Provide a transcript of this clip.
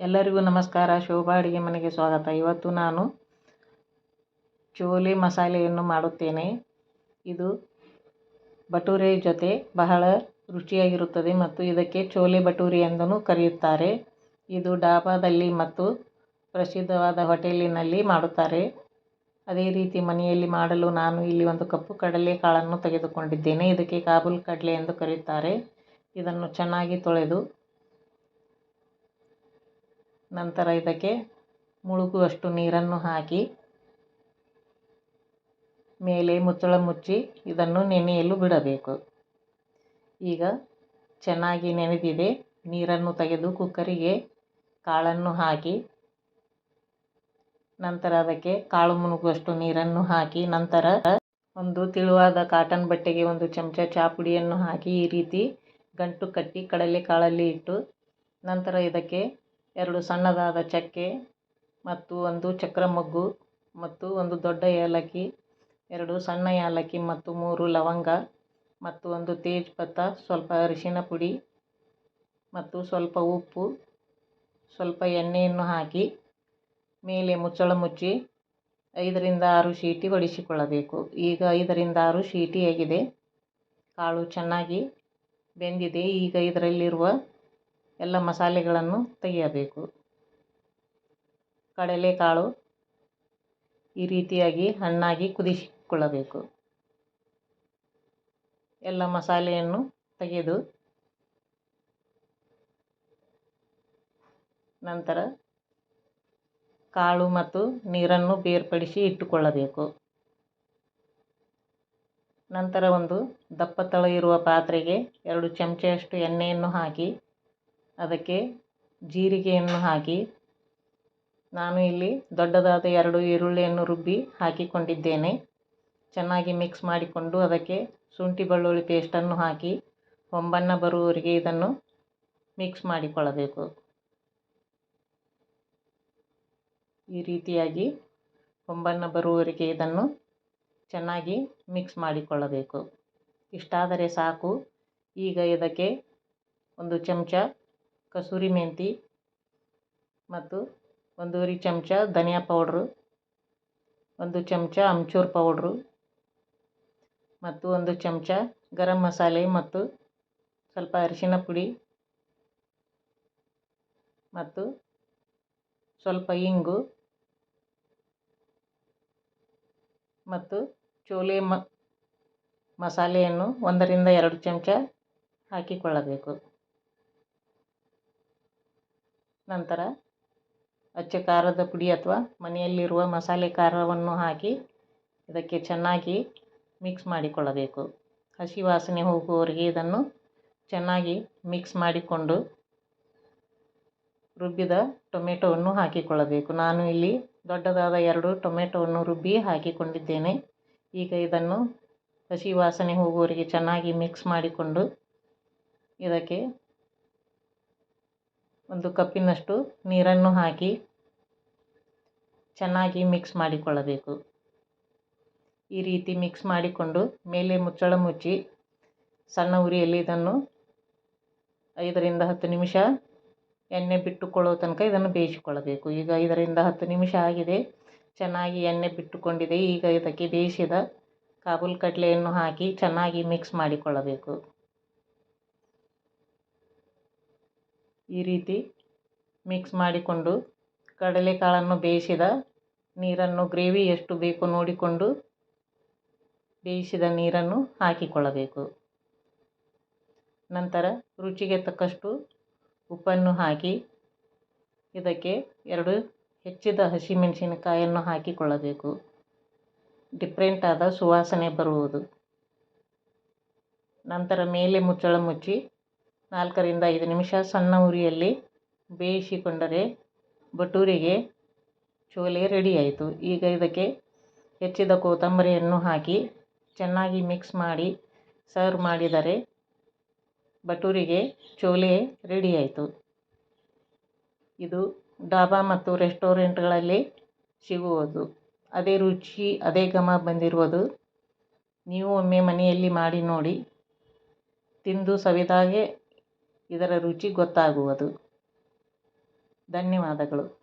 ಎಲ್ಲರಿಗೂ ನಮಸ್ಕಾರ. ಶೋಭಾ ಅಡುಗೆ ಮನೆಗೆ ಸ್ವಾಗತ. ಇವತ್ತು ನಾನು ಚೋಲೆ ಮಸಾಲೆಯನ್ನು ಮಾಡುತ್ತೇನೆ. ಇದು ಭಟೂರೆ ಜೊತೆ ಬಹಳ ರುಚಿಯಾಗಿರುತ್ತದೆ ಮತ್ತು ಇದಕ್ಕೆ ಚೋಲೆ ಭಟೂರಿ ಎಂದೂ ಕರೆಯುತ್ತಾರೆ. ಇದು ಡಾಬಾದಲ್ಲಿ ಮತ್ತು ಪ್ರಸಿದ್ಧವಾದ ಹೋಟೆಲಿನಲ್ಲಿ ಮಾಡುತ್ತಾರೆ. ಅದೇ ರೀತಿ ಮನೆಯಲ್ಲಿ ಮಾಡಲು ನಾನು ಇಲ್ಲಿ ಒಂದು ಕಪ್ಪು ಕಡಲೆಕಾಳನ್ನು ತೆಗೆದುಕೊಂಡಿದ್ದೇನೆ. ಇದಕ್ಕೆ ಕಾಬೂಲ್ ಕಡಲೆ ಎಂದು ಕರೆಯುತ್ತಾರೆ. ಇದನ್ನು ಚೆನ್ನಾಗಿ ತೊಳೆದು ನಂತರ ಇದಕ್ಕೆ ಮುಳುಗುವಷ್ಟು ನೀರನ್ನು ಹಾಕಿ ಮೇಲೆ ಮುಚ್ಚಳ ಮುಚ್ಚಿ ಇದನ್ನು ನೆನೆಯಲು ಬಿಡಬೇಕು. ಈಗ ಚೆನ್ನಾಗಿ ನೆನೆದಿದೆ. ನೀರನ್ನು ತೆಗೆದು ಕುಕ್ಕರಿಗೆ ಕಾಳನ್ನು ಹಾಕಿ, ನಂತರ ಅದಕ್ಕೆ ಕಾಳು ಮುಳುಗುವಷ್ಟು ನೀರನ್ನು ಹಾಕಿ, ನಂತರ ಒಂದು ತಿಳುವಾದ ಕಾಟನ್ ಬಟ್ಟೆಗೆ ಒಂದು ಚಮಚ ಚಾಪುಡಿಯನ್ನು ಹಾಕಿ ಈ ರೀತಿ ಗಂಟು ಕಟ್ಟಿ ಕಡಲೆ ಕಾಳಲ್ಲಿ ಇಟ್ಟು, ನಂತರ ಇದಕ್ಕೆ ಎರಡು ಸಣ್ಣದಾದ ಚಕ್ಕೆ ಮತ್ತು ಒಂದು ಚಕ್ರ ಮೊಗ್ಗು ಮತ್ತು ಒಂದು ದೊಡ್ಡ ಏಲಕ್ಕಿ, ಎರಡು ಸಣ್ಣ ಏಲಕ್ಕಿ ಮತ್ತು ಮೂರು ಲವಂಗ ಮತ್ತು ಒಂದು ತೇಜ್ಪತ್ತ, ಸ್ವಲ್ಪ ಅರಿಶಿನ ಪುಡಿ ಮತ್ತು ಸ್ವಲ್ಪ ಉಪ್ಪು, ಸ್ವಲ್ಪ ಎಣ್ಣೆಯನ್ನು ಹಾಕಿ ಮೇಲೆ ಮುಚ್ಚಳ ಮುಚ್ಚಿ ಐದರಿಂದ ಆರು ಸೀಟಿ ಹೊಡಿಸಿಕೊಳ್ಳಬೇಕು ಈಗ ಐದರಿಂದ ಆರು ಸೀಟಿಯಾಗಿದೆ ಕಾಳು ಚೆನ್ನಾಗಿ ಬೆಂದಿದೆ. ಈಗ ಇದರಲ್ಲಿರುವ ಎಲ್ಲ ಮಸಾಲೆಗಳನ್ನು ತೆಗೆಯಬೇಕು. ಕಡಲೆಕಾಳು ಈ ರೀತಿಯಾಗಿ ಹಣ್ಣಾಗಿ ಕುದಿಸಿಕೊಳ್ಳಬೇಕು. ಎಲ್ಲ ಮಸಾಲೆಯನ್ನು ತೆಗೆದು ನಂತರ ಕಾಳು ಮತ್ತು ನೀರನ್ನು ಬೇರ್ಪಡಿಸಿ ಇಟ್ಟುಕೊಳ್ಳಬೇಕು. ನಂತರ ಒಂದು ದಪ್ಪ ತಳ ಇರುವ ಪಾತ್ರೆಗೆ ಎರಡು ಚಮಚೆಯಷ್ಟು ಎಣ್ಣೆಯನ್ನು ಹಾಕಿ ಅದಕ್ಕೆ ಜೀರಿಗೆಯನ್ನು ಹಾಕಿ ನಾನು ಇಲ್ಲಿ ದೊಡ್ಡದಾದ ಎರಡು ಈರುಳ್ಳಿಯನ್ನು ರುಬ್ಬಿ ಹಾಕಿಕೊಂಡಿದ್ದೇನೆ. ಚೆನ್ನಾಗಿ ಮಿಕ್ಸ್ ಮಾಡಿಕೊಂಡು ಅದಕ್ಕೆ ಶುಂಠಿ ಬೆಳ್ಳುಳ್ಳಿ ಪೇಸ್ಟನ್ನು ಹಾಕಿ ಹೊಂಬಣ್ಣ ಬರುವವರೆಗೆ ಇದನ್ನು ಮಿಕ್ಸ್ ಮಾಡಿಕೊಳ್ಳಬೇಕು. ಈ ರೀತಿಯಾಗಿ ಹೊಂಬಣ್ಣ ಬರುವವರೆಗೆ ಇದನ್ನು ಚೆನ್ನಾಗಿ ಮಿಕ್ಸ್ ಮಾಡಿಕೊಳ್ಳಬೇಕು. ಇಷ್ಟಾದರೆ ಸಾಕು. ಈಗ ಇದಕ್ಕೆ ಒಂದು ಚಮಚ ಕಸೂರಿ ಮೆಂತಿ ಮತ್ತು ಒಂದೂವರೆ ಚಮಚ ಧನಿಯಾ ಪೌಡ್ರು, ಒಂದು ಚಮಚ ಅಮ್ಚೂರ್ ಪೌಡ್ರು ಮತ್ತು ಒಂದು ಚಮಚ ಗರಂ ಮಸಾಲೆ ಮತ್ತು ಸ್ವಲ್ಪ ಅರಿಶಿನ ಪುಡಿ ಮತ್ತು ಸ್ವಲ್ಪ ಇಂಗು ಮತ್ತು ಚೋಲೆ ಮ ಮಸಾಲೆಯನ್ನು ಒಂದರಿಂದ ಎರಡು ಚಮಚ ಹಾಕಿಕೊಳ್ಳಬೇಕು. ನಂತರ ಅಚ್ಚ ಖಾರದ ಪುಡಿ ಅಥವಾ ಮನೆಯಲ್ಲಿರುವ ಮಸಾಲೆ ಖಾರವನ್ನು ಹಾಕಿ ಇದಕ್ಕೆ ಚೆನ್ನಾಗಿ ಮಿಕ್ಸ್ ಮಾಡಿಕೊಳ್ಳಬೇಕು. ಹಸಿ ವಾಸನೆ ಹೋಗುವವರೆಗೆ ಇದನ್ನು ಚೆನ್ನಾಗಿ ಮಿಕ್ಸ್ ಮಾಡಿಕೊಂಡು ರುಬ್ಬಿದ ಟೊಮೆಟೊವನ್ನು ಹಾಕಿಕೊಳ್ಳಬೇಕು. ನಾನು ಇಲ್ಲಿ ದೊಡ್ಡದಾದ ಎರಡು ಟೊಮೆಟೊವನ್ನು ರುಬ್ಬಿ ಹಾಕಿಕೊಂಡಿದ್ದೇನೆ. ಈಗ ಇದನ್ನು ಹಸಿ ವಾಸನೆ ಹೋಗುವವರೆಗೆ ಚೆನ್ನಾಗಿ ಮಿಕ್ಸ್ ಮಾಡಿಕೊಂಡು ಇದಕ್ಕೆ ಒಂದು ಕಪ್ಪಿನಷ್ಟು ನೀರನ್ನು ಹಾಕಿ ಚೆನ್ನಾಗಿ ಮಿಕ್ಸ್ ಮಾಡಿಕೊಳ್ಳಬೇಕು. ಈ ರೀತಿ ಮಿಕ್ಸ್ ಮಾಡಿಕೊಂಡು ಮೇಲೆ ಮುಚ್ಚಳ ಮುಚ್ಚಿ ಸಣ್ಣ ಉರಿಯಲ್ಲಿ ಇದನ್ನು ಐದರಿಂದ ಹತ್ತು ನಿಮಿಷ ಎಣ್ಣೆ ಬಿಟ್ಟುಕೊಳ್ಳೋ ತನಕ ಇದನ್ನು ಬೇಯಿಸಿಕೊಳ್ಳಬೇಕು. ಈಗ ಐದರಿಂದ ಹತ್ತು ನಿಮಿಷ ಆಗಿದೆ. ಚೆನ್ನಾಗಿ ಎಣ್ಣೆ ಬಿಟ್ಟುಕೊಂಡಿದೆ. ಈಗ ಇದಕ್ಕೆ ಬೇಯಿಸಿದ ಕಾಬೂಲ್ ಕಡಲೆಯನ್ನು ಹಾಕಿ ಚೆನ್ನಾಗಿ ಮಿಕ್ಸ್ ಮಾಡಿಕೊಳ್ಳಬೇಕು. ಈ ರೀತಿ ಮಿಕ್ಸ್ ಮಾಡಿಕೊಂಡು ಕಡಲೆಕಾಳನ್ನು ಬೇಯಿಸಿದ ನೀರನ್ನು ಗ್ರೇವಿ ಎಷ್ಟು ಬೇಕು ನೋಡಿಕೊಂಡು ಬೇಯಿಸಿದ ನೀರನ್ನು ಹಾಕಿಕೊಳ್ಳಬೇಕು. ನಂತರ ರುಚಿಗೆ ತಕ್ಕಷ್ಟು ಉಪ್ಪನ್ನು ಹಾಕಿ ಇದಕ್ಕೆ ಎರಡು ಹೆಚ್ಚಿದ ಹಸಿಮೆಣಸಿನಕಾಯನ್ನು ಹಾಕಿಕೊಳ್ಳಬೇಕು. ಡಿಫ್ರೆಂಟ್ ಆದ ಸುವಾಸನೆ ಬರುವುದು. ನಂತರ ಮೇಲೆ ಮುಚ್ಚಳ ಮುಚ್ಚಿ ನಾಲ್ಕರಿಂದ ಐದು ನಿಮಿಷ ಸಣ್ಣ ಉರಿಯಲ್ಲಿ ಬೇಯಿಸಿಕೊಂಡರೆ ಭಟೂರಿಗೆ ಚೋಲೆ ರೆಡಿ ಆಯಿತು ಈಗ ಇದಕ್ಕೆ ಹೆಚ್ಚಿದ ಕೊತ್ತಂಬರಿಯನ್ನು ಹಾಕಿ ಚೆನ್ನಾಗಿ ಮಿಕ್ಸ್ ಮಾಡಿ ಸರ್ವ್ ಮಾಡಿದರೆ ಭಟೂರಿಗೆ ಚೋಲೆ ರೆಡಿ ಆಯಿತು ಇದು ಡಾಬಾ ಮತ್ತು ರೆಸ್ಟೋರೆಂಟ್ಗಳಲ್ಲಿ ಸಿಗುವುದು. ಅದೇ ರುಚಿ, ಅದೇ ಘಮ ಬಂದಿರುವುದು. ನೀವು ಒಮ್ಮೆ ಮನೆಯಲ್ಲಿ ಮಾಡಿ ನೋಡಿ. ತಿಂದು ಸವಿದಾಗೆ ಇದರ ರುಚಿ ಗೊತ್ತಾಗುವುದು. ಧನ್ಯವಾದಗಳು.